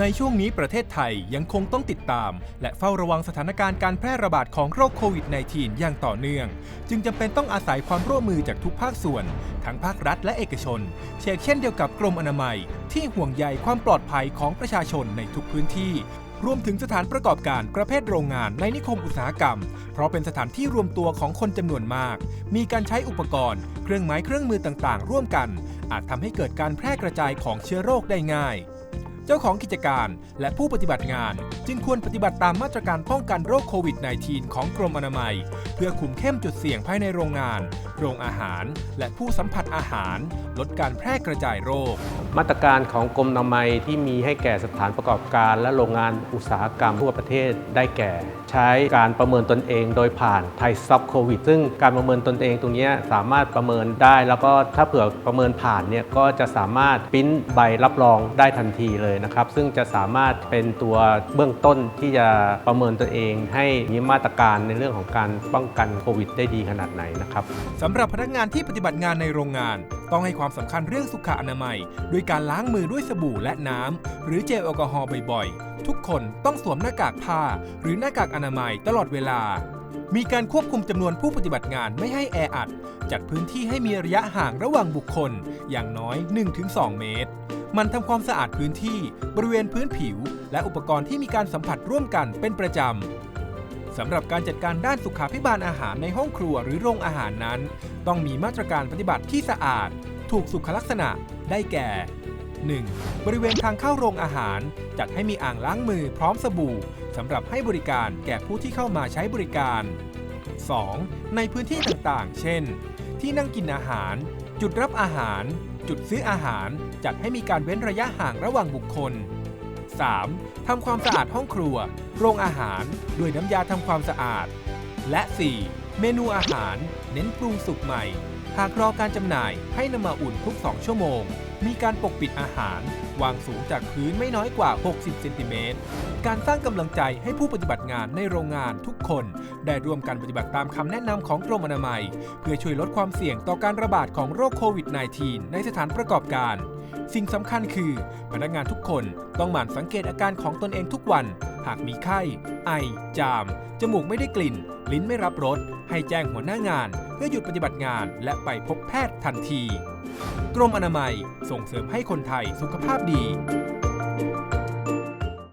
ในช่วงนี้ประเทศไทยยังคงต้องติดตาม และเฝ้าระวังสถานการณ์การแพร่ระบาดของโรคโควิด -19 อย่างต่อเนื่อง จึงจำเป็นต้องอาศัยความร่วมมือจากทุกภาคส่วน ทั้งภาครัฐและเอกชน เช่นเช่นเดียวกับกรมอนามัย ที่ห่วงใยความปลอดภัยของประชาชนในทุกพื้นที่ รวมถึงสถานประกอบการประเภทโรงงานในนิคมอุตสาหกรรม เพราะเป็นสถานที่รวมตัวของคนจำนวนมาก มีการใช้อุปกรณ์ เครื่องไม้เครื่องมือต่างๆ ร่วมกัน อาจทำให้เกิดการแพร่กระจายของเชื้อโรคได้ง่าย เจ้าของกิจการและผู้ปฏิบัติงาน จึงควรปฏิบัติตามมาตรการป้องกันโรคโควิด -19 ของกรมอนามัย เพื่อคุมเข้มจุดเสี่ยงภายในโรงงาน โรงอาหาร และผู้สัมผัสอาหาร ลดการแพร่กระจายโรค มาตรการของกรมอนามัยที่มีให้แก่สถานประกอบการและโรงงานอุตสาหกรรมทั่วประเทศได้แก่ ใช้การประเมินตนเองโดยผ่านไทยซับโควิดซึ่งการประเมินตนเองตรงนี้สามารถประเมินได้ แล้วก็ถ้าเผื่อประเมินผ่านเนี่ยก็จะสามารถปริ้นใบรับรองได้ทันทีเลยนะครับ ซึ่งจะสามารถเป็นตัวเบื้องต้นที่จะประเมินตัวเองให้มีมาตรการในเรื่องของการป้องกันโควิดได้ดีขนาดไหนนะครับสำหรับพนักงานที่ปฏิบัติงานในโรงงาน ต้องให้ความสำคัญเรื่องสุขอนามัยด้วยการล้างมือด้วยสบู่และน้ำหรือเจลแอลกอฮอล์บ่อยๆ ทุกคนต้องสวมหน้ากากผ้า หรือหน้ากากอนามัยตลอดเวลามีการควบคุมจำนวนผู้ปฏิบัติงานไม่ให้แออัด จัดพื้นที่ให้มีระยะห่างระหว่างบุคคล อย่างน้อย 1-2 เมตร มันทำความสะอาดพื้นที่บริเวณพื้นผิว และอุปกรณ์ที่มีการสัมผัสร่วมกันเป็นประจำสำหรับการจัดการด้านสุขาภิบาลอาหารในห้องครัวหรือโรงอาหารนั้น ต้องมีมาตรการปฏิบัติที่สะอาด ถูกสุขลักษณะได้แก่ 1. บริเวณทางเข้าโรงอาหาร จัดให้มีอ่างล้างมือพร้อมสบู่สำหรับให้บริการแก่ผู้ที่เข้ามาใช้บริการ 2. ในพื้นที่ต่างๆ เช่น ที่นั่งกินอาหาร จุดรับอาหาร จุดซื้ออาหาร จัดให้มีการเว้นระยะห่างระหว่างบุคคล 3. ทำความสะอาดห้องครัว โรงอาหาร ด้วยน้ำยาทำความสะอาด และ 4. เมนูอาหาร เน้นปรุงสุกใหม่ หากรอการจำหน่ายให้นำมาอุ่นทุก 2 ชั่วโมง มีการปกปิดอาหาร วางสูงจากพื้นไม่น้อยกว่า 60 เซนติเมตร การสร้างกำลังใจให้ผู้ปฏิบัติงานในโรงงานทุกคน ได้ร่วมกันปฏิบัติตามคำแนะนำของกรมอนามัย เพื่อช่วยลดความเสี่ยงต่อการระบาดของโรคโควิด -19 ในสถานประกอบการ สิ่งสำคัญคือ พนักงานทุกคนต้องหมั่นสังเกตอาการของตนเองทุกวัน หากมีไข้ ไอ จาม จมูกไม่ได้กลิ่น ลิ้นไม่รับรส ให้แจ้งหัวหน้างาน เพื่อหยุดปฏิบัติงานและไปพบแพทย์ทันที กรมอนามัยส่งเสริมให้คนไทยสุขภาพดี